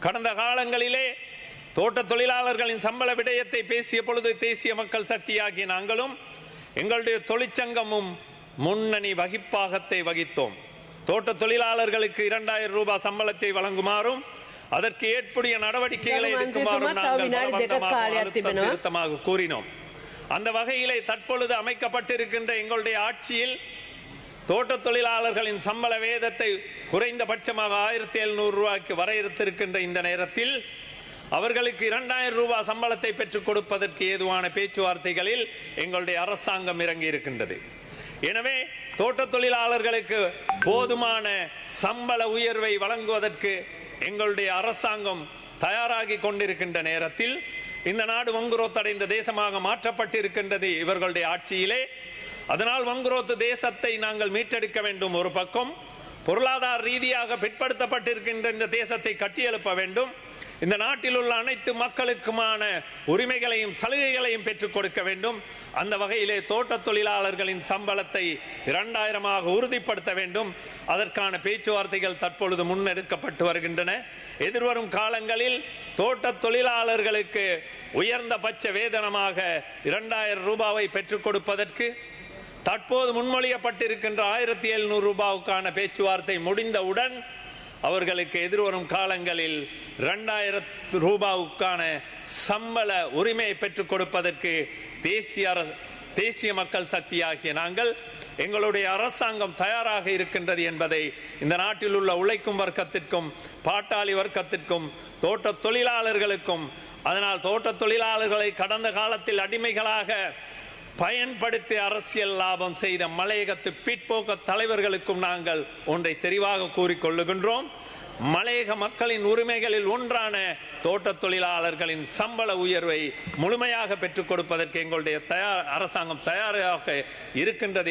கடந்த காலங்களிலே தோட்ட தொழிலாளர்களின் சம்பள விடயத்தை பேசிய பொழுது தேசிய மக்கள் சக்தியாகிய நாங்களும் எங்களுடைய தொழிற்சங்கமும் முன்னணி வகிப்பாகத்தை வகித்தோம். தோட்ட தொழிலாளர்களுக்கு இரண்டாயிரம் ரூபாய் சம்பளத்தை வழங்குமாறும் அதற்கு ஏற்புடைய நடவடிக்கைகளை எடுக்குமாறும் நாங்கள் கூறினோம். அந்த வகையிலே தற்பொழுது அமைக்கப்பட்டிருக்கின்ற எங்களுடைய ஆட்சியில் தோட்ட தொழிலாளர்களின் சம்பள வேதத்தை குறைந்தபட்சமாக ஆயிரத்தி எழுநூறு ரூபாய்க்கு வரையறுத்திருக்கின்ற இந்த நேரத்தில் அவர்களுக்கு இரண்டாயிரம் ரூபாய் சம்பளத்தை பெற்றுக் கொடுப்பதற்கு ஏதுவான பேச்சுவார்த்தைகளில் எங்களுடைய அரசாங்கம் இறங்கி இருக்கின்றது. எனவே தோட்ட தொழிலாளர்களுக்கு போதுமான சம்பள உயர்வை வழங்குவதற்கு எங்களுடைய அரசாங்கம் தயாராகி கொண்டிருக்கின்ற நேரத்தில் இந்த நாடு வங்குரோத்தடைந்த தேசமாக மாற்றப்பட்டிருக்கின்றது இவர்களுடைய ஆட்சியிலே அதனால் வங்குரோத்து தேசத்தை நாங்கள் மீட்டெடுக்க வேண்டும் ஒரு பக்கம். பொருளாதார ரீதியாக பிற்படுத்தப்பட்டிருக்கின்ற இந்த தேசத்தை கட்டியெழுப்ப வேண்டும். இந்த நாட்டில் உள்ள அனைத்து மக்களுக்குமான உரிமைகளையும் சலுகைகளையும் பெற்றுக் கொடுக்க வேண்டும். அந்த வகையிலே தோட்ட தொழிலாளர்களின் சம்பளத்தை இரண்டாயிரமாக உறுதிப்படுத்த வேண்டும். அதற்கான பேச்சுவார்த்தைகள் தற்பொழுது முன்னெடுக்கப்பட்டு வருகின்றன. எதிர்வரும் காலங்களில் தோட்ட தொழிலாளர்களுக்கு உயர்ந்தபட்ச வேதனமாக இரண்டாயிரம் ரூபாவை பெற்றுக் கொடுப்பதற்கு தற்போது முன்மொழியப்பட்டிருக்கின்ற ஆயிரத்தி எழுநூறு ரூபாவுக்கான பேச்சுவார்த்தை முடிந்தவுடன் அவர்களுக்கு எதிர்வரும் காலங்களில் ரெண்டாயிரத்து ரூபாவுக்கான சம்பள உரிமையை பெற்றுக் கொடுப்பதற்கு தேசிய அரசு தேசிய மக்கள் சக்தியாகிய நாங்கள் எங்களுடைய அரசாங்கம் தயாராக இருக்கின்றது என்பதை இந்த நாட்டில் உள்ள உழைக்கும் வர்க்கத்திற்கும் பாட்டாளி வர்க்கத்திற்கும் தோட்ட தொழிலாளர்களுக்கும் அதனால் தோட்ட தொழிலாளர்களை கடந்த காலத்தில் அடிமைகளாக பயன்படுத்தி அரசியல் லாபம் செய்த மலையகத்து பிற்போக்க தலைவர்களுக்கும் நாங்கள் ஒன்றை தெரிவாக கூறிக்கொள்ளுகின்றோம் மலையக மக்களின் உரிமைகளில் ஒன்றான தோட்ட தொழிலாளர்களின் சம்பள உயர்வை முழுமையாக பெற்றுக் கொடுப்பதற்கு எங்களுடைய தயார் அரசாங்கம் தயாராக இருக்கின்றது